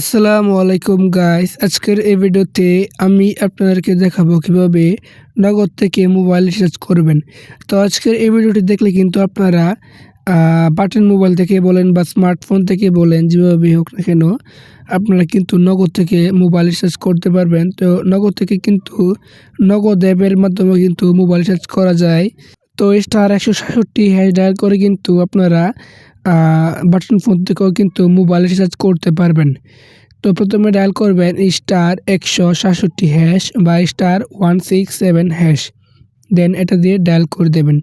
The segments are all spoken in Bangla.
আসসালামু আলাইকুম গাইস আজকের এই ভিডিওতে আমি আপনাদেরকে দেখাবো কীভাবে নগদ থেকে মোবাইল রিচার্জ করবেন। তো আজকের এই ভিডিওটি দেখলে কিন্তু আপনারা বাটন মোবাইল থেকে বলেন বা স্মার্টফোন থেকে বলেন, যেভাবে হোক না কেন, আপনারা কিন্তু নগদ থেকে মোবাইল রিচার্জ করতে পারবেন। তো নগদ থেকে কিন্তু নগদ অ্যাপের মাধ্যমে কিন্তু মোবাইল রিচার্জ করা যায়। তো স্টার একশো সাতষট্টি হ্যাশ ডায়াল করে কিন্তু আপনারা বাটন ফোন থেকেও কিন্তু মোবাইল রিচার্জ করতে পারবেন। তো প্রথমে ডায়াল করবেন স্টার একশো সাতষট্টি হ্যাশ বা star one six seven hash then এটা দিয়ে ডায়াল করে দেবেন।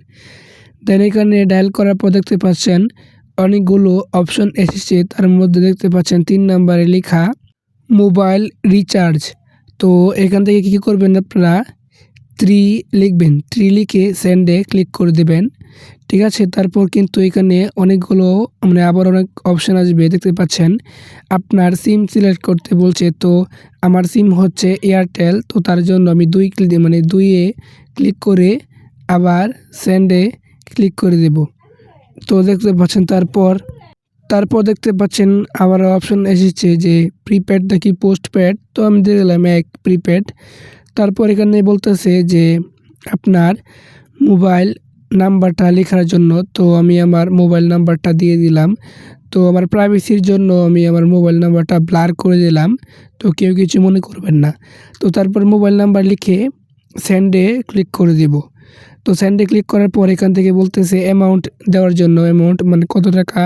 দেন এখানে ডায়াল করার পর দেখতে পাচ্ছেন অনেকগুলো অপশন এসেছে। তার মধ্যে দেখতে পাচ্ছেন তিন নম্বরে লেখা মোবাইল রিচার্জ তো এখান থেকে কী করবেন আপনারা? থ্রি লিখবেন। থ্রি লিখে সেন্ডে ক্লিক করে দেবেন। ঠিক আছে, তারপর কিন্তু এখানে অনেকগুলো মানে আবার অনেক অপশান আসবে, দেখতে পাচ্ছেন। আপনার সিম সিলেক্ট করতে বলছে, তো আমার সিম হচ্ছে এয়ারটেল তো তার জন্য আমি দুই ক্লিক মানে দুইয়ে ক্লিক করে আবার সেন্ডে ক্লিক করে দেব। তো দেখতে পাচ্ছেন, তারপর তারপর দেখতে পাচ্ছেন, আবার অপশন এসেছে যে প্রিপেড নাকি পোস্টপেড তো আমি দিয়ে দিলাম এক প্রিপেড তারপর এখানে বলতেছে যে আপনার মোবাইল নাম্বারটা লেখার জন্য, তো আমি আমার মোবাইল নাম্বারটা দিয়ে দিলাম। তো আমার প্রাইভেসির জন্য আমি আমার মোবাইল নাম্বারটা ব্লার করে দিলাম। তো কেউ কিছু মনে করবেন না। তো তারপর মোবাইল নাম্বার লিখে সেন্ডে ক্লিক করে দেব। তো সেন্ডে ক্লিক করার পর এখান থেকে বলতেছে অ্যামাউন্ট দেওয়ার জন্য অ্যামাউন্ট মানে কত টাকা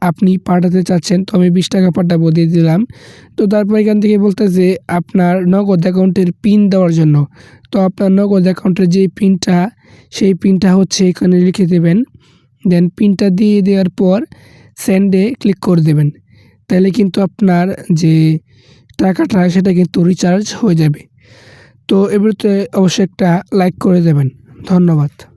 আপনি পাঠাতে চাচ্ছেন। তো আমি বিশ টাকা পাঠাবো, দিয়ে দিলাম। তো তারপর এখান থেকে বলতেছে আপনার নগদ অ্যাকাউন্টের পিন দেওয়ার জন্য। তো আপনার নগদ অ্যাকাউন্টের যে পিনটা সেই পিনটা হচ্ছে এখানে লিখে দেবেন। দেন পিনটা দিয়ে দেওয়ার পর সেন্ডে ক্লিক করে দেবেন। তাহলে কিন্তু আপনার যে টাকাটা, সেটা কিন্তু রিচার্জ হয়ে যাবে। তো এবারে অবশ্যই একটা লাইক করে দেবেন। ধন্যবাদ।